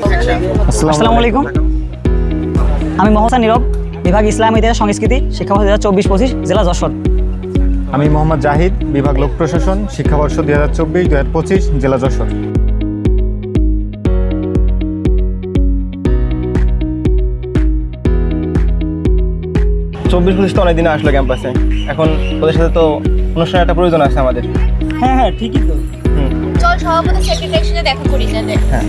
আসসালামু আলাইকুম। আমি মোহাম্মদ নীরব বিভাগ ইসলাম ইতিহাস সংস্কৃতি শিক্ষাবর্ষ দু হাজার চব্বিশ পঁচিশ জেলা যশোর। আমি মোহাম্মদ জাহিদ বিভাগ লোক প্রশাসন শিক্ষাবর্ষ দু হাজার চব্বিশ দুই হাজার পঁচিশ জেলা যশোর। চব্বিশ পঁচিশ তো অনেকদিন আসলো ক্যাম্পাসে। এখন ওদের সাথে তো অনুষ্ঠানের একটা প্রয়োজন আছে আমাদের। হ্যাঁ হ্যাঁ ঠিকই তো। চল সভাপতি সেক্রেটারির সাথে দেখা করি হ্যাঁ।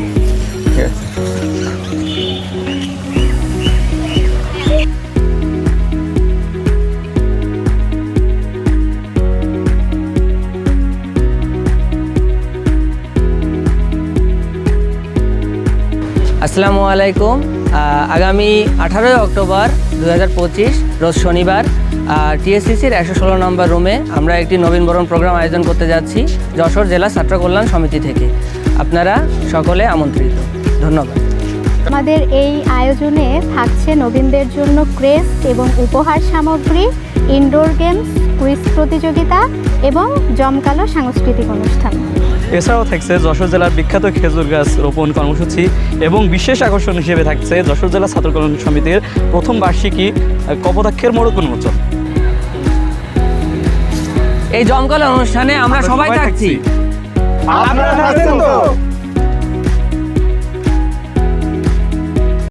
আসসালামু আলাইকুম আহ, আগামী আঠারোই অক্টোবর দু হাজার পঁচিশ রোজ শনিবার টিএসসিসির একশো ষোলো নম্বর রুমে আমরা একটি নবীনবরণ প্রোগ্রাম আয়োজন করতে যাচ্ছি যশোর জেলা ছাত্র কল্যাণ সমিতি থেকে। আপনারা সকলে আমন্ত্রিত। ধন্যবাদ। আমাদের এই আয়োজনে থাকছে নবীনদের জন্য ক্রেস্ট এবং উপহার সামগ্রী ইনডোর গেমস কুইজ প্রতিযোগিতা এবং জমকালো সাংস্কৃতিক অনুষ্ঠান। এছাড়াও থাকছে যশোর জেলার বিখ্যাত খেজুর গাছ রোপণ কর্মসূচি এবং বিশেষ আকর্ষণ হিসেবে থাকছে যশোর জেলা ছাত্র কল্যাণ সমিতির প্রথম বার্ষিকী আহ, কপোতাক্ষের মোড়ক উন্মোচন। এই জমকালো অনুষ্ঠানে আমরা সবাই থাকছি। আপনারা থাকছেন তো?